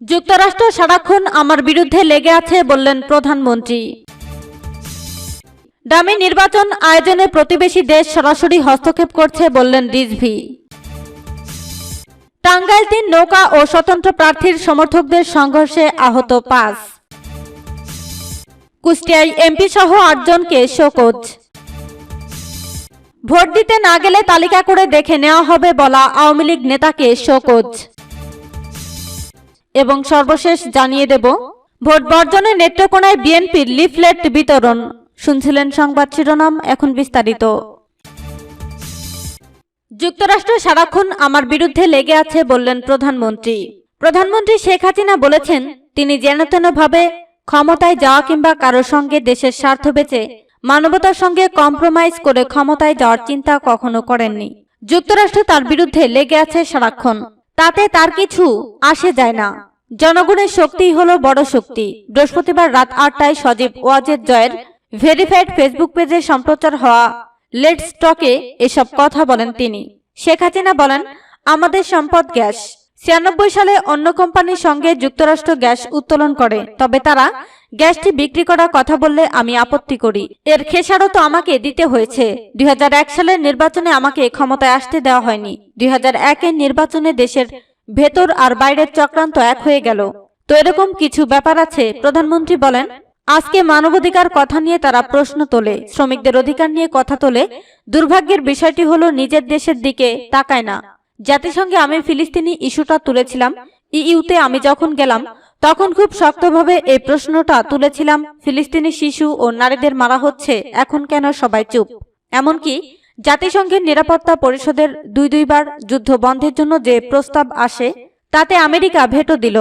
যুক্তরাষ্ট্র সারাক্ষণ আমার বিরুদ্ধে লেগে আছে বললেন প্রধানমন্ত্রী। ডামি নির্বাচন আয়োজনে প্রতিবেশী দেশ সরাসরি হস্তক্ষেপ করছে বললেন রিজভি। টাঙ্গাইল তিন নৌকা ও স্বতন্ত্র প্রার্থীর সমর্থকদের সংঘর্ষে আহত পাঁচ। কুষ্টিয়ায় এমপি সহ আটজনকে শোকজ। ভোট দিতে না গেলে তালিকা করে দেখে নেওয়া হবে বলা আওয়ামী লীগ নেতাকে শোকজ। এবং সর্বশেষ জানিয়ে দেব, ভোট বর্জনে নেত্রকোনায় বিএনপির লিফলেট বিতরণ। শুনছিলেন সংবাদ শিরোনাম, এখন বিস্তারিত। যুক্তরাষ্ট্র সারাক্ষণ আমার বিরুদ্ধে লেগে আছে বললেন প্রধানমন্ত্রী। প্রধানমন্ত্রী শেখ হাসিনা বলেছেন, তিনি যেনতেনভাবে ক্ষমতায় যাওয়া কিংবা কারোর সঙ্গে দেশের স্বার্থ বেচে মানবতার সঙ্গে কম্প্রোমাইজ করে ক্ষমতায় যাওয়ার চিন্তা কখনো করেননি। যুক্তরাষ্ট্র তার বিরুদ্ধে লেগে আছে সারাক্ষণ। তাতে তার কিছু আসে যায় না। জনগণের শক্তি হলো বড় শক্তি। বৃহস্পতিবার রাত আটটায় সজীব ওয়াজেদ জয়ের ভেরিফাইড ফেসবুক পেজে সম্প্রচার হওয়া লেটস টকে এসব কথা বলেন তিনি। শেখ হাসিনা বলেন, আমাদের সম্পদ গ্যাস। ছিয়ানব্বই সালে অন্য কোম্পানির সঙ্গে যুক্তরাষ্ট্র গ্যাস উত্তোলন করে, তবে তারা গ্যাসটি বিক্রি করার কথা বললে আমি আপত্তি করি। এর খেসারও তো আমাকে দিতে হয়েছে। দুই সালের নির্বাচনে আমাকে ক্ষমতায় আসতে দেওয়া হয়নি। দুই হাজার এক এর নির্বাচনে দেশের ভেতর আর বাইরের চক্রান্ত এক হয়ে গেল। তো এরকম কিছু ব্যাপার আছে, প্রধানমন্ত্রী বলেন। আজকে মানবাধিকার কথা নিয়ে তারা প্রশ্ন তোলে, শ্রমিকদের অধিকার নিয়ে কথা তোলে। দুর্ভাগ্যের বিষয়টি হলো, নিজের দেশের দিকে তাকায় না। জাতিসংঘে আমি ফিলিস্তিনি ইস্যুটা তুলেছিলাম। ইইউতে আমি যখন গেলাম, তখন খুব শক্তভাবে এই প্রশ্নটা তুলেছিলাম, ফিলিস্তিনি শিশু ও নারীদের মারা হচ্ছে, এখন কেন সবাই চুপ? এমনকি জাতিসংঘের নিরাপত্তা পরিষদের দুই দুইবার যুদ্ধ বন্ধের জন্য যে প্রস্তাব আসে, তাতে আমেরিকা ভেটো দিল।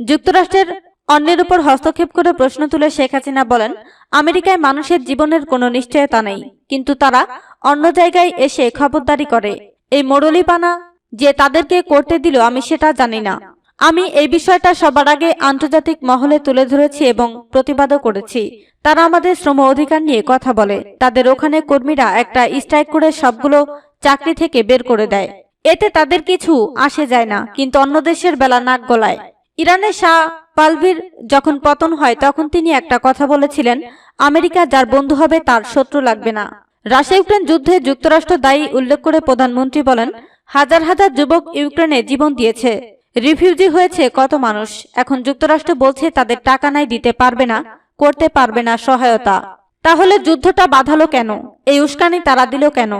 যুক্তরাষ্ট্রের অন্যের উপর হস্তক্ষেপ করে প্রশ্ন তুলে শেখ হাসিনা বলেন, আমেরিকায় মানুষের জীবনের কোনো নিশ্চয়তা নেই, কিন্তু তারা অন্য জায়গায় এসে খবরদারি করে। এই মোড়লিপানা যে তাদেরকে করতে দিল আমি সেটা জানি না। আমি এই বিষয়টা সবার আগে আন্তর্জাতিক মহলে তুলে ধরেছি এবং প্রতিবাদও করেছি। তারা আমাদের শ্রম অধিকার নিয়ে কথা বলে। তাদের ওখানে কর্মীরা একটা স্ট্রাইক করে সবগুলো চাকরি থেকে বের করে দেয়। এতে তাদের কিছু আসে যায় না, কিন্তু অন্য দেশের বেলা নাক গলায়। ইরানের শাহ পালভির যখন পতন হয়, তখন তিনি একটা কথা বলেছিলেন, আমেরিকা যার বন্ধু হবে তার শত্রু লাগবে না। রাশিয়া ইউক্রেন যুদ্ধে যুক্তরাষ্ট্র দায়ী উল্লেখ করে প্রধানমন্ত্রী বলেন হাজার হাজার যুবক ইউক্রেনে জীবন দিয়েছে। রিফিউজি হয়েছে কত মানুষ? এখন যুক্তরাষ্ট্র বলছে তাদের টাকা নাই, দিতে পারবে না, করতে পারবে না সহায়তা। তাহলে যুদ্ধটা বাধালো কেন? এই উস্কানি তারা দিল কেন?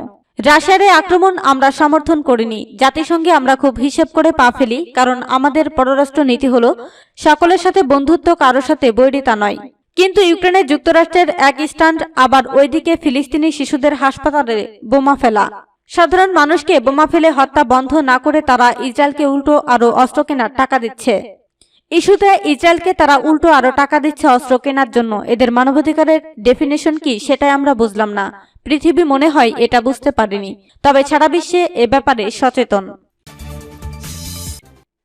রাশিয়ার আক্রমণ আমরা সমর্থন করিনি। জাতিসংঘে আমরা খুব হিসেব করে পা ফেলি, কারণ আমাদের পররাষ্ট্র নীতি হলো সকলের সাথে বন্ধুত্ব কারও সাথে বৈরিতা নয়। কিন্তু ইউক্রেনে যুক্তরাষ্ট্রের এক স্ট্যান্ড, আবার ওইদিকে ফিলিস্তিনি শিশুদের হাসপাতালে বোমা ফেলা। সাধারণ মানুষকে বোমা ফেলে হত্যা বন্ধ না করে তারা ইসরায়েলকে উল্টো আরও অস্ত্র কেনার টাকা দিচ্ছে। ইস্যুতে ইসরায়েলকে তারা উল্টো আরও টাকা দিচ্ছে অস্ত্র কেনার জন্য। এদের মানবাধিকারের ডেফিনেশন কি সেটাই আমরা বুঝলাম না। পৃথিবী মনে হয় এটা বুঝতে পারেনি। তবে সারা বিশ্বে এ ব্যাপারে সচেতন।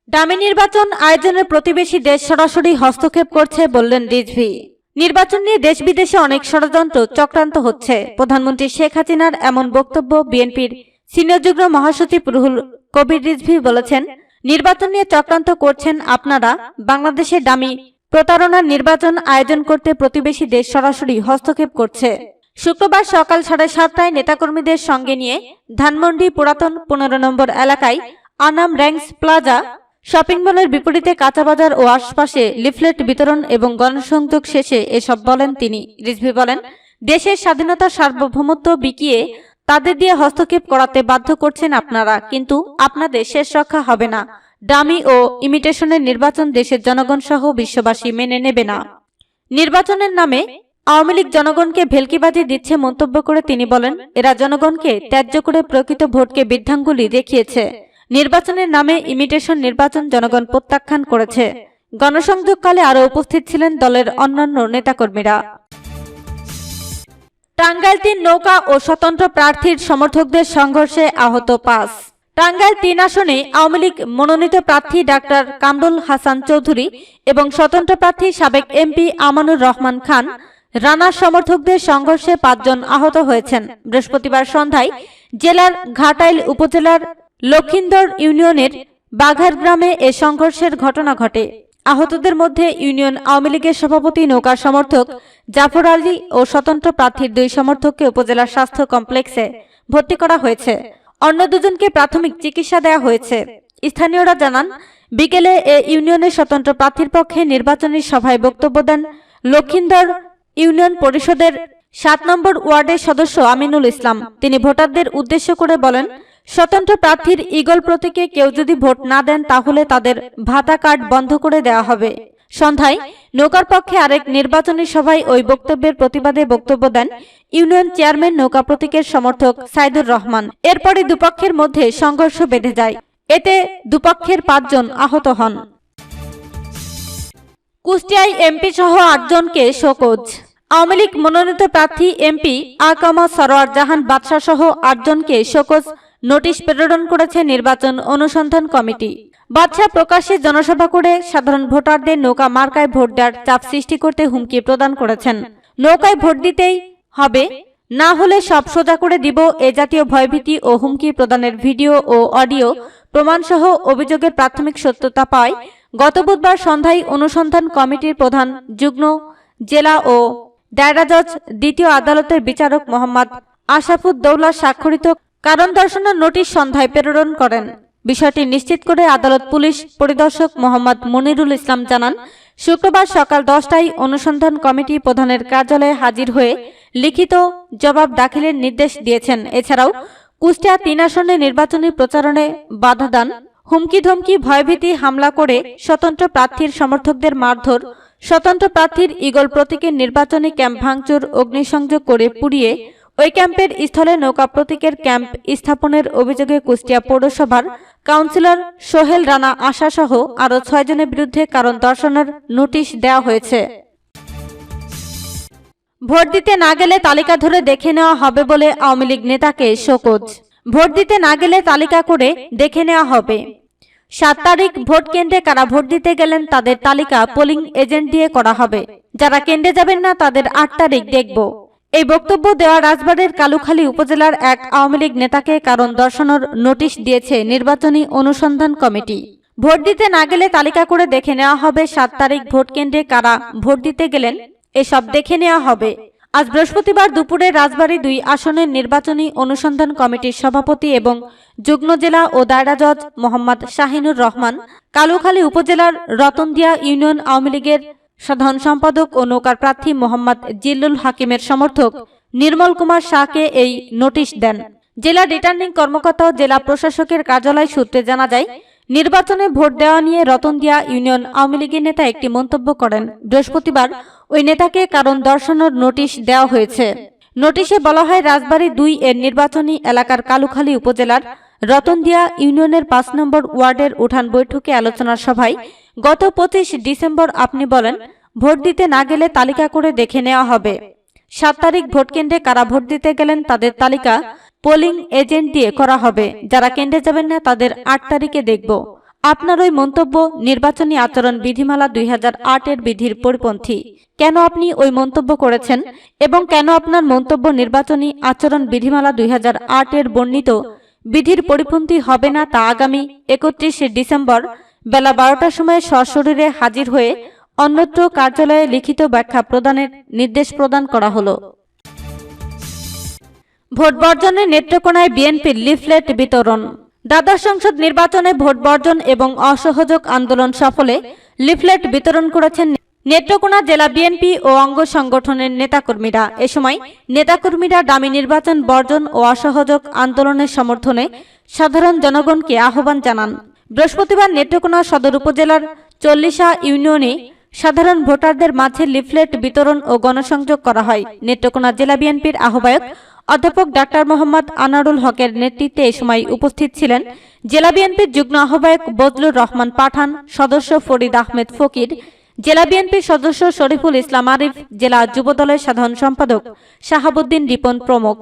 ডামি নির্বাচন আয়োজনের প্রতিবেশী দেশ সরাসরি হস্তক্ষেপ করছে, বললেন রিজভি। নির্বাচন নিয়ে দেশ বিদেশে অনেক ষড়যন্ত্র, চক্রান্ত হচ্ছে। প্রধানমন্ত্রী শেখ হাসিনার এমন বক্তব্য বিএনপির সিনিয়র যুগ্ম মহাসচিব রুহুল কবির রিজভি বলেছেন, নির্বাচন নিয়ে চক্রান্ত করছেন আপনারা। বাংলাদেশে দামি প্রতারণার নির্বাচন আয়োজন করতে প্রতিবেশী দেশ সরাসরি হস্তক্ষেপ করছে। শুক্রবার সকাল সাড়ে সাতটায় নেতাকর্মীদের সঙ্গে নিয়ে ধানমন্ডি পুরাতন পনেরো নম্বর এলাকায় আনাম র্যাঙ্কস প্লাজা শপিং মলের বিপরীতে কাঁচাবাজার ও আশপাশে লিফলেট বিতরণ এবং গণসংযোগ শেষে এসব বলেন তিনি। রিজভি বলেন, দেশের স্বাধীনতা সার্বভৌমত্ব বিকিয়ে তাদের দিয়ে হস্তক্ষেপ করাতে বাধ্য করছেন আপনারা, কিন্তু আপনাদের শেষ রক্ষা হবে না। ডামি ও ইমিটেশনের নির্বাচন দেশের জনগণ সহ বিশ্ববাসী মেনে নেবে না। নির্বাচনের নামে আওয়ামী লীগ জনগণকে ভেলকিবাজি দিচ্ছে মন্তব্য করে তিনি বলেন, এরা জনগণকে ত্যায্য করে প্রকৃত ভোটকে বৃদ্ধাঙ্গুলি দেখিয়েছে। নির্বাচনের নামে ইমিটেশন নির্বাচন জনগণ প্রত্যাখ্যান করেছে। গণসংযোগকালে আরও উপস্থিত ছিলেন দলের অন্যান্য নেতাকর্মীরা। টাঙ্গাইল তিন নৌকা ও স্বতন্ত্র প্রার্থীর সমর্থকদের সংঘর্ষে আহত পাঁচ। টাঙ্গাইল তিন আসনে আওয়ামী লীগ মনোনীত প্রার্থী ডাক্তার কামরুল হাসান চৌধুরী এবং স্বতন্ত্র প্রার্থী সাবেক এমপি আমানুর রহমান খান রানার সমর্থকদের সংঘর্ষে পাঁচজন আহত হয়েছেন। বৃহস্পতিবার সন্ধ্যায় জেলার ঘাটাইল উপজেলার লক্ষিন্দর ইউনিয়নের বাঘার গ্রামে এ সংঘর্ষের ঘটনা ঘটে। আহতদের মধ্যে ইউনিয়ন আওয়ামী লীগের সভাপতি, নৌকার সমর্থক জাফর আলী ও স্বতন্ত্র প্রার্থীর দুই সমর্থককে উপজেলা স্বাস্থ্য কমপ্লেক্সে ভর্তি করা হয়েছে। অন্য দুজনকে প্রাথমিক চিকিৎসা দেওয়া হয়েছে। স্থানীয়রা জানান, বিকেলে এ ইউনিয়নের স্বতন্ত্র প্রার্থীর পক্ষে নির্বাচনী সভায় বক্তব্য দেন লক্ষিন্দর ইউনিয়ন পরিষদের সাত নম্বর ওয়ার্ডের সদস্য আমিনুল ইসলাম। তিনি ভোটারদের উদ্দেশ্য করে বলেন স্বতন্ত্র প্রার্থীর ইগল প্রতীকে কেউ যদি ভোট না দেন তাহলে তাদের ভাতা কার্ড বন্ধ করে দেওয়া হবে। সন্ধ্যায় নৌকার পক্ষে আরেক নির্বাচনী সভায় ওই বক্তব্যের প্রতিবাদে বক্তব্য দেন ইউনিয়ন চেয়ারম্যান নৌকা প্রতীকের সমর্থক সাইদুর রহমান। এরপরে দুপক্ষের মধ্যে সংঘর্ষ বেঁধে যায়। এতে দুপক্ষের পাঁচজন আহত হন। কুষ্টিয়ায় এমপি সহ আটজনকে শোকজ। আওয়ামী লীগ মনোনীত প্রার্থী এমপি আকামা সরোয়ার জাহান বাদশাহ সহ আটজনকে শোকজ। নোটিশ প্রেরণ করেছে নির্বাচন অনুসন্ধান কমিটি। বাদশাহ প্রকাশ্যে জনসভা করে সাধারণ ভোটারদের নৌকা মার্কায় ভোট দেওয়ার চাপ সৃষ্টি করতে হুমকি প্রদান করেছেন। নৌকায় ভোট দিতেই হবে, না হলে সব সোজা করে দিব এ জাতীয় ভয়ভীতি ও হুমকি প্রদানের ভিডিও ও অডিও। প্রমাণসহ অভিযোগের প্রাথমিক সত্যতা পায়, গত বুধবার সন্ধ্যায় অনুসন্ধান কমিটির প্রধান যুগ্ম জেলা ও দায়রা জজ, দ্বিতীয় আদালতের বিচারক মোহাম্মদ আশাফুদ্দৌলা স্বাক্ষরিত কারণ দর্শনের নোটিশ সন্ধ্যায় প্রেরণ করেন। বিষয়টি নিশ্চিত করে আদালত পুলিশ পরিদর্শক মোহাম্মদ মনিরুল ইসলাম জানান, শুক্রবার সকাল দশটায় অনুসন্ধান কমিটি প্রধানের কার্যালয়ে হাজির হয়ে লিখিত জবাব দাখিলের নির্দেশ দিয়েছেন। এছাড়াও, কুষ্টিয়া তিন আসনে নির্বাচনী প্রচারণে বাধা দান হুমকি ধমকি ভয়ভীতি, হামলা করে স্বতন্ত্র প্রার্থীর সমর্থকদের মারধর, স্বতন্ত্র প্রার্থীর ইগল প্রতীকের নির্বাচনী ক্যাম্প ভাঙচুর, অগ্নিসংযোগ করে পুড়িয়ে ওই ক্যাম্পের স্থলে নৌকা প্রতীকের ক্যাম্প স্থাপনের অভিযোগে কুষ্টিয়া পৌরসভার কাউন্সিলর সোহেল রানা আশা আশাসহ আরও ছয়জনের বিরুদ্ধে কারণ দর্শনের নোটিশ দেওয়া হয়েছে। ভোট দিতে না গেলে তালিকা ধরে দেখে নেওয়া হবে বলে আওয়ামী লীগ নেতাকে শোকজ। ভোট দিতে না গেলে তালিকা করে দেখে নেওয়া হবে। সাত তারিখ ভোট কেন্দ্রে কারা ভোট দিতে গেলেন তাদের তালিকা পোলিং এজেন্ট দিয়ে করা হবে। যারা কেন্দ্রে যাবেন না তাদের আট তারিখ দেখব। এই বক্তব্য দেওয়া রাজবাড়ির কালুখালী উপজেলার এক আওয়ামী লীগ নেতাকে কারণ দর্শানোর নোটিশ দিয়েছে নির্বাচনী অনুসন্ধান কমিটি। ভোট দিতে না গেলে তালিকা করে দেখে নেওয়া হবে সাত তারিখ ভোট কেন্দ্রে কারা ভোট দিতে গেলেন, এসব দেখে নেওয়া হবে। আজ বৃহস্পতিবার দুপুরে রাজবাড়ী দুই আসনের নির্বাচনী অনুসন্ধান কমিটির সভাপতি এবং যুগ্ম জেলা ও দায়রা জজ মোহাম্মদ শাহিনুর রহমান, কালুখালী উপজেলার রতনদিয়া ইউনিয়ন আওয়ামী লীগের সাধারণ সম্পাদক ও নৌকার প্রার্থী মোহাম্মদ জিল্লুল হাকিমের সমর্থক নির্মল কুমার শাহকে এই নোটিশ দেন। জেলা রিটার্নিং কর্মকর্তা জেলা প্রশাসকের কার্যালয় সূত্রে জানা যায়, নির্বাচনে ভোট দেওয়া নিয়ে রতনদিয়া ইউনিয়ন আওয়ামী লীগের নেতা একটি মন্তব্য করেন। বৃহস্পতিবার ওই নেতাকে কারণ দর্শানোর নোটিশ দেওয়া হয়েছে। নোটিশে বলা হয়, রাজবাড়ী দুই এর নির্বাচনী এলাকার কালুখালী উপজেলার রতনদিয়া ইউনিয়নের পাঁচ নম্বর ওয়ার্ডের উঠান বৈঠকে আলোচনার সভায় গত পঁচিশ ডিসেম্বর আপনি বলেন, ভোট দিতে না গেলে তালিকা করে দেখে নেওয়া হবে। সাত তারিখ ভোট কেন্দ্রে কারা ভোট দিতে গেলেন তাদের তালিকা পোলিং এজেন্ট দিয়ে করা হবে। যারা কেন্দ্রে যাবেন না, তাদের আট তারিখে দেখব। আপনার ওই মন্তব্য, নির্বাচনী আচরণ বিধিমালা দুই হাজার আট এর বিধির পরিপন্থী। কেন আপনি ওই মন্তব্য করেছেন এবং কেন আপনার মন্তব্য নির্বাচনী আচরণ বিধিমালা দুই হাজার আট এর বর্ণিত বিধির পরিপন্থী হবে না তা আগামী একত্রিশে ডিসেম্বর বেলা বারোটার সময় সশরীরে হাজির হয়ে অন্যত্র কার্যালয়ে লিখিত ব্যাখ্যা প্রদানের নির্দেশ প্রদান করা হলো। ভোট বর্জনে নেত্রকোনায় বিএনপির লিফলেট বিতরণ। দ্বাদশ সংসদ নির্বাচনে ভোট বর্জন এবং অসহযোগ আন্দোলন সফলে লিফলেট বিতরণ করেছেন নেত্রকোনা জেলা বিএনপি ও অঙ্গ সংগঠনের নেতাকর্মীরা এ সময় নেতাকর্মীরা দামি নির্বাচন বর্জন ও অসহযোগ আন্দোলনের সমর্থনে সাধারণ জনগণকে আহ্বান জানান। বৃহস্পতিবার নেত্রকোনা সদর উপজেলার চল্লিশা ইউনিয়নে সাধারণ ভোটারদের মাঝে লিফলেট বিতরণ ও গণসংযোগ করা হয়। নেত্রকোনা জেলা বিএনপির আহ্বায়ক অধ্যাপক ডাক্তার মোহাম্মদ আনারুল হকের নেতৃত্বে এ সময় উপস্থিত ছিলেন। জেলা বিএনপির যুগ্ম আহ্বায়ক বজলুর রহমান পাঠান, সদস্য ফরিদ আহমেদ ফকির জেলা বিএনপির সদস্য শরীফুল ইসলাম আরিফ জেলা যুবদলের সাধারণ সম্পাদক শাহাবুদ্দিন রিপন প্রমুখ।